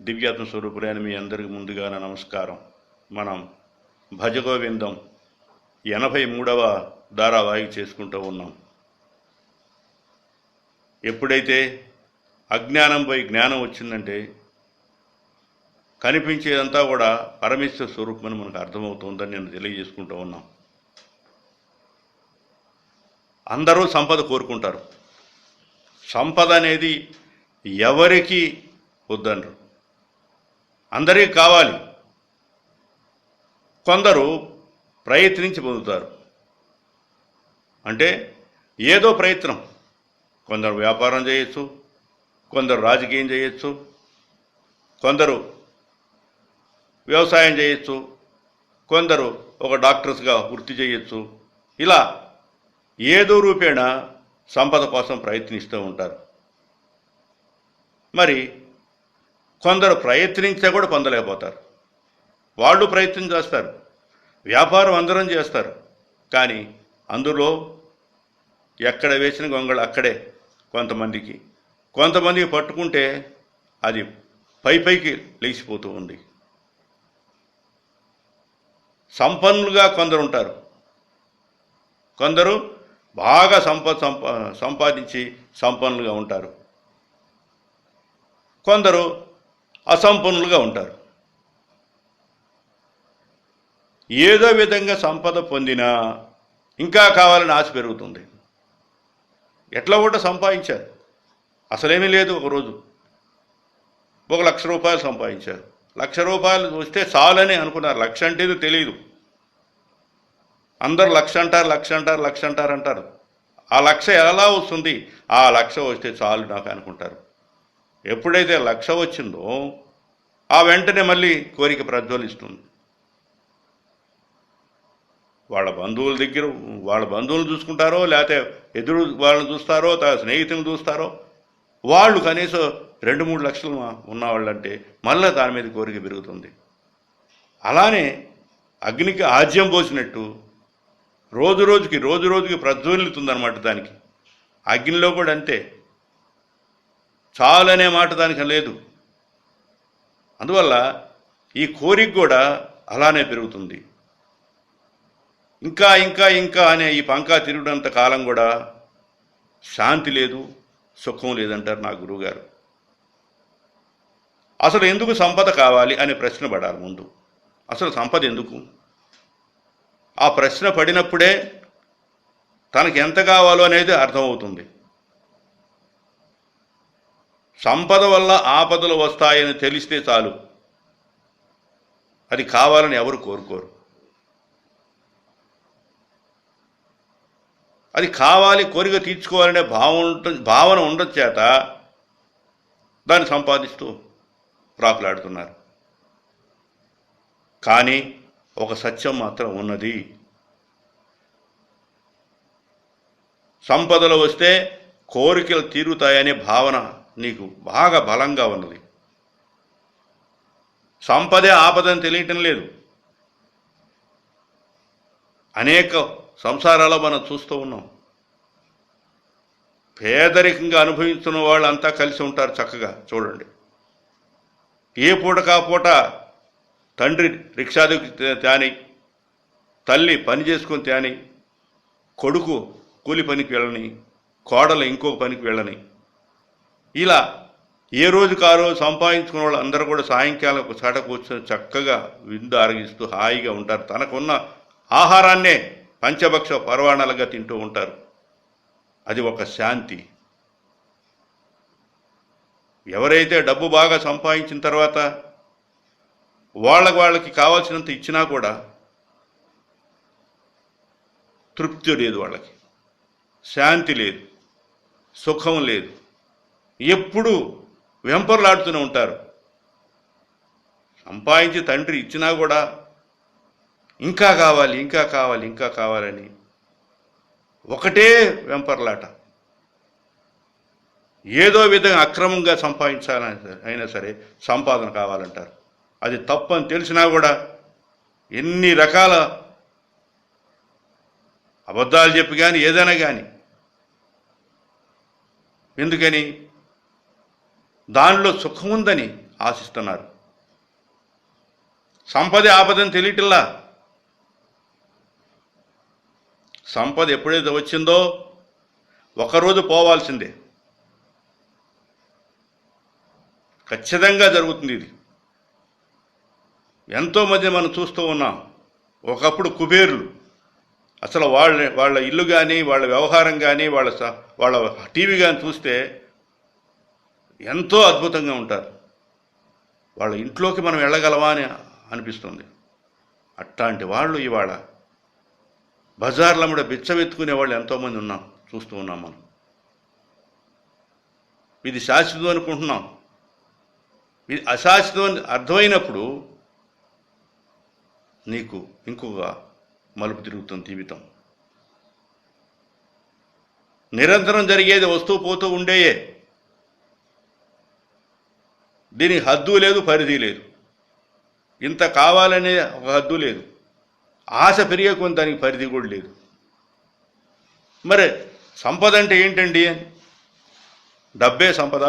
దివ్యాత్మ స్వరూపులైన మీ అందరికి ముందుగా నా నమస్కారం. మనం భజగోవిందం ఎనభై మూడవ ధారావాహిక చేసుకుంటూ ఉన్నాం. ఎప్పుడైతే అజ్ఞానంపై జ్ఞానం వచ్చిందంటే కనిపించేదంతా కూడా పరమేశ్వర స్వరూపమని మనకు అర్థమవుతుందని నేను తెలియజేసుకుంటూ ఉన్నాం. అందరూ సంపద కోరుకుంటారు. సంపద అనేది ఎవరికి వద్దనరు అందరికీ కావాలి. కొందరు ప్రయత్నించి పొందుతారు. అంటే ఏదో ప్రయత్నం. కొందరు వ్యాపారం చేయొచ్చు కొందరు రాజకీయం చేయొచ్చు కొందరు వ్యవసాయం చేయొచ్చు కొందరు ఒక డాక్టర్స్గా వృత్తి చేయొచ్చు. ఇలా ఏదో రూపేణ సంపద కోసం ప్రయత్నిస్తూ ఉంటారు. మరి కొందరు ప్రయత్నించే కూడా పొందలేకపోతారు. వాళ్ళు ప్రయత్నం చేస్తారు. వ్యాపారం అందరం చేస్తారు. కానీ అందులో ఎక్కడ వేసిన గొంగళ అక్కడే కొంతమందికి. కొంతమందికి పట్టుకుంటే అది పై పైకి లేచిపోతూ ఉంది. సంపన్నులుగా కొందరు ఉంటారు. కొందరు బాగా సంపద సంపాదించి సంపన్నులుగా ఉంటారు. కొందరు అసంపన్నులుగా ఉంటారు. ఏదో విధంగా సంపద పొందినా ఇంకా కావాలని ఆశ పెరుగుతుంది. ఎట్లా కూడా సంపాదించారు. అసలేమీ లేదు ఒకరోజు ఒక లక్ష రూపాయలు సంపాదించారు. లక్ష రూపాయలు వస్తే చాలని అనుకున్నారు. లక్ష అంటే తెలియదు అందరు లక్ష అంటారు లక్ష అంటారు లక్ష అంటారు అంటారు. ఆ లక్ష ఎలా వస్తుంది? ఆ లక్ష వస్తే చాలు నాకు అనుకుంటారు. ఎప్పుడైతే లక్ష వచ్చిందో ఆ వెంటనే మళ్ళీ కోరిక ప్రజ్వలిస్తుంది. వాళ్ళ బంధువుల దగ్గర వాళ్ళ బంధువులు చూసుకుంటారో లేకపోతే ఎదురు వాళ్ళని చూస్తారో తన స్నేహితులను చూస్తారో వాళ్ళు కనీసం రెండు మూడు లక్షలు ఉన్నవాళ్ళంటే మళ్ళీ దాని మీద కోరిక పెరుగుతుంది. అలానే అగ్నికి ఆజ్యం పోసినట్టు రోజు రోజుకి రోజు రోజుకి ప్రజ్వలితుందన్నమాట దానికి. అగ్నిలో కూడా అంతే. చాలనే మాట దానికి లేదు. అందువల్ల ఈ కోరిక కూడా అలానే పెరుగుతుంది. ఇంకా ఇంకా ఇంకా అనే ఈ పంకా తిరుగుడంత కాలం కూడా శాంతి లేదు సుఖం లేదంటారు నా గురువుగారు. అసలు ఎందుకు సంపద కావాలి అనే ప్రశ్న పడాలి ముందు. అసలు సంపద ఎందుకు? ఆ ప్రశ్న పడినప్పుడే తనకి ఎంత కావాలో అనేది అర్థమవుతుంది. సంపద వల్ల ఆపదలు వస్తాయని తెలిస్తే చాలు. అది కావాలని ఎవరు కోరుకోరు. అది కావాలి కోరిక తీర్చుకోవాలనే భావం భావన ఉండొచ్చేత చేత దాన్ని సంపాదిస్తూ ప్రాకులాడుతున్నారు కానీ ఒక సత్యం మాత్రం ఉన్నది. సంపదలు వస్తే కోరికలు తీరుతాయనే భావన నీకు బాగా బలంగా ఉన్నది. సంపదే ఆపదని తెలియటం లేదు. అనేక సంసారాల్లో మనం చూస్తూ ఉన్నాం. పేదరికంగా అనుభవిస్తున్న వాళ్ళంతా కలిసి ఉంటారు చక్కగా చూడండి. ఏ పూట పూట తండ్రి రిక్షాదికి తేని తల్లి పని చేసుకొని తేని కొడుకు కూలి పనికి వెళ్ళని కోడలు ఇంకొక పనికి వెళ్ళని ఇలా ఏ రోజు కారో సంపాదించుకున్న వాళ్ళు అందరూ కూడా సాయంకాలం ఒక కూర్చొని చక్కగా విందు ఆరగిస్తూ హాయిగా ఉంటారు. తనకున్న ఆహారాన్నే పంచభక్ష పర్వాణాలుగా తింటూ ఉంటారు. అది ఒక శాంతి. ఎవరైతే డబ్బు బాగా సంపాదించిన తర్వాత వాళ్ళకి వాళ్ళకి కావాల్సినంత ఇచ్చినా కూడా తృప్తి లేదు వాళ్ళకి. శాంతి లేదు. సుఖం లేదు. ఎప్పుడు వెంపర్లాడుతూనే ఉంటారు. సంపాదించి తండ్రి ఇచ్చినా కూడా ఇంకా కావాలి ఇంకా కావాలి ఇంకా కావాలని ఒకటే వెంపర్లాట. ఏదో విధంగా అక్రమంగా సంపాదించాలని సరే- అయినా సరే సంపాదన కావాలంటారు. అది తప్పని తెలిసినా కూడా ఎన్ని రకాల అబద్ధాలు చెప్పి కానీ ఏదైనా కానీ ఎందుకని? దానిలో సుఖం ఉందని ఆశిస్తున్నారు. సంపద ఆపదని తెలియటిల్లా సంపద ఎప్పుడైతే వచ్చిందో ఒకరోజు పోవాల్సిందే. ఖచ్చితంగా జరుగుతుంది ఇది. ఎంతోమంది మనం చూస్తూ ఉన్నాం. ఒకప్పుడు కుబేరులు. అసలు వాళ్ళ వాళ్ళ ఇల్లు కానీ వాళ్ళ వ్యవహారం కానీ వాళ్ళ స- వాళ్ళ టీవీ కానీ చూస్తే ఎంతో అద్భుతంగా ఉంటారు. వాళ్ళ ఇంట్లోకి మనం వెళ్ళగలవా అని అనిపిస్తుంది. అట్లాంటి వాళ్ళు ఇవాళ బజార్ల మీద బిచ్చమెత్తుకునే వాళ్ళు ఎంతోమంది ఉన్నాం చూస్తూ ఉన్నాం మనం. ఇది శాశ్వతం అనుకుంటున్నాం. ఇది అశాశ్వతం అని అర్థమైనప్పుడు నీకు ఇంకొక మలుపు తిరుగుతుంది జీవితం. నిరంతరం జరిగేది వస్తూ పోతూ ఉండేయే. దీనికి హద్దు లేదు పరిధి లేదు. ఇంత కావాలనే ఒక హద్దు లేదు. ఆశ పెరిగే కొంత దానికి పరిధి కూడా లేదు. మరి సంపద అంటే ఏంటండి? డబ్బే సంపద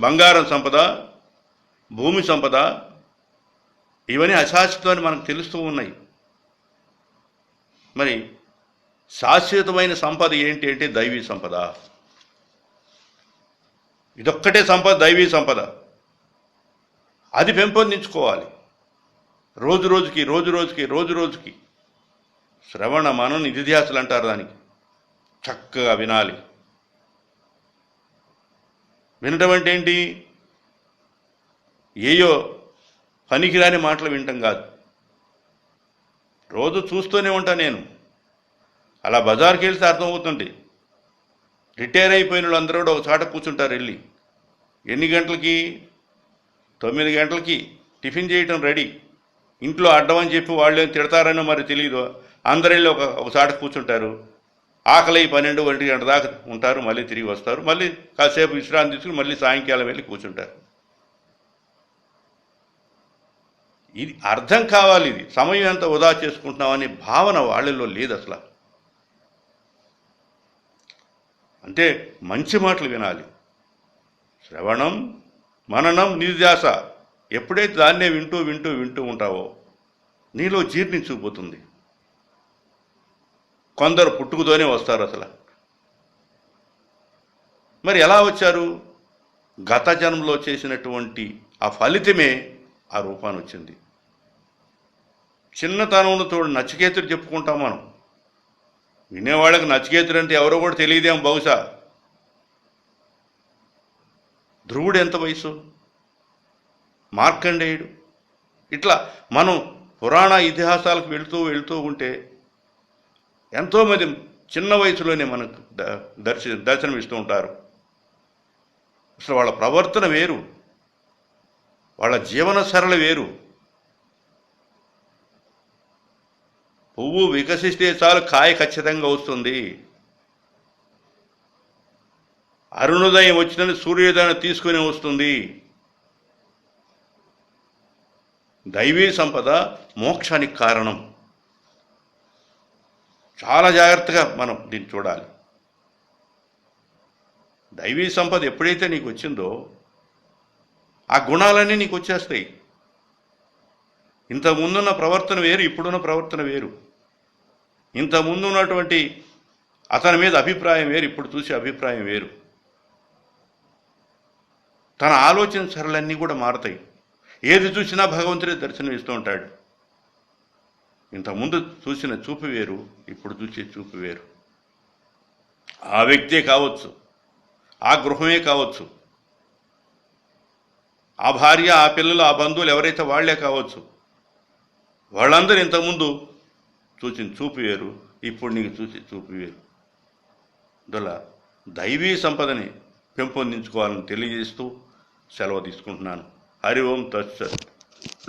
బంగారం సంపద భూమి సంపద ఇవన్నీ అశాశ్వతమని మనకు తెలుస్తూ ఉన్నాయి. మరి శాశ్వతమైన సంపద ఏంటి అంటే దైవీ సంపద. ఇదొక్కటే సంపద దైవీ సంపద. అది పెంపొందించుకోవాలి. రోజు రోజుకి రోజు రోజుకి రోజు రోజుకి. శ్రవణ మనం నిధిధ్యాసులు అంటారు దానికి. చక్కగా వినాలి. వినటం అంటే ఏంటి? ఏయో పనికిరాని మాటలు వినటం కాదు. రోజు చూస్తూనే ఉంటా నేను. అలా బజార్కి వెళ్తే అర్థమవుతుంది. రిటైర్ అయిపోయిన వాళ్ళందరూ కూడా ఒక చాట కూర్చుంటారు వెళ్ళి. ఎన్ని గంటలకి? తొమ్మిది గంటలకి టిఫిన్ చేయటం రెడీ. ఇంట్లో అడ్డం అని చెప్పి వాళ్ళు ఏం తిడతారనో మరి తెలియదు అందరు వెళ్ళి ఒక ఒక చాట కూర్చుంటారు. ఆకలి పన్నెండు ఒంటి గంట దాకా ఉంటారు మళ్ళీ తిరిగి వస్తారు. మళ్ళీ కాసేపు విశ్రాంతి తీసుకుని మళ్ళీ సాయంకాలం వెళ్ళి కూర్చుంటారు. ఇది అర్థం కావాలి ఇది. సమయం ఎంత వృధా చేసుకుంటున్నామనే భావన వాళ్ళల్లో లేదు అసలు. అంటే మంచి మాటలు వినాలి. శ్రవణం మననం నిధ్యాస ఎప్పుడైతే దాన్నే వింటూ వింటూ వింటూ ఉంటావో నీలో జీర్ణించుకుపోతుంది. కొందరు పుట్టుకతోనే వస్తారు అసలు. మరి ఎలా వచ్చారు? గత జన్మలో చేసినటువంటి ఆ ఫలితమే ఆ రూపాన్ని వచ్చింది. తోడు నచికేతుడు చెప్పుకుంటాం మనం. వినేవాళ్ళకి నచికేతుడు అంటే ఎవరో కూడా తెలియదేం బహుశా. ధ్రువుడు ఎంత వయసు? మార్కండేయుడు. ఇట్లా మనం పురాణ ఇతిహాసాలకు వెళుతూ వెళుతూ ఉంటే ఎంతోమంది చిన్న వయసులోనే మనకు ద- దర్శనం ఇస్తూ ఉంటారు. అసలు వాళ్ళ ప్రవర్తన వేరు. వాళ్ళ జీవన సరళ వేరు. పువ్వు వికసిస్తే చాలు కాయ ఖచ్చితంగా వస్తుంది. అరుణోదయం వచ్చిన సూర్యోదయం తీసుకుని వస్తుంది. దైవీ సంపద మోక్షానికి కారణం. చాలా జాగ్రత్తగా మనం దీన్ని చూడాలి. దైవీ సంపద ఎప్పుడైతే నీకు వచ్చిందో ఆ గుణాలన్నీ నీకు వచ్చేస్తాయి. ఇంత ముందున్న ప్రవర్తన వేరు ఇప్పుడున్న ప్రవర్తన వేరు. ఇంత ముందు ఉన్నటువంటి అతని మీద అభిప్రాయం వేరు ఇప్పుడు చూసే అభిప్రాయం వేరు. తన ఆలోచన సరళన్నీ కూడా మారతాయి. ఏది చూసినా భగవంతుడే దర్శనం ఇస్తూ ఉంటాడు. ఇంతకుముందు చూసిన చూపు వేరు ఇప్పుడు చూసే చూపు వేరు. ఆ వ్యక్తే కావచ్చు ఆ గృహమే కావచ్చు ఆ భార్య ఆ పిల్లలు ఆ బంధువులు ఎవరైతే వాళ్ళే కావచ్చు వాళ్ళందరూ ఇంతకుముందు చూసిన చూపు వేరు ఇప్పుడు నీకు చూసి చూపు వేరు. అందువల్ల దైవీ సంపదని పెంపొందించుకోవాలని తెలియజేస్తూ సెలవు తీసుకుంటున్నాను. హరి ఓం తత్సత్.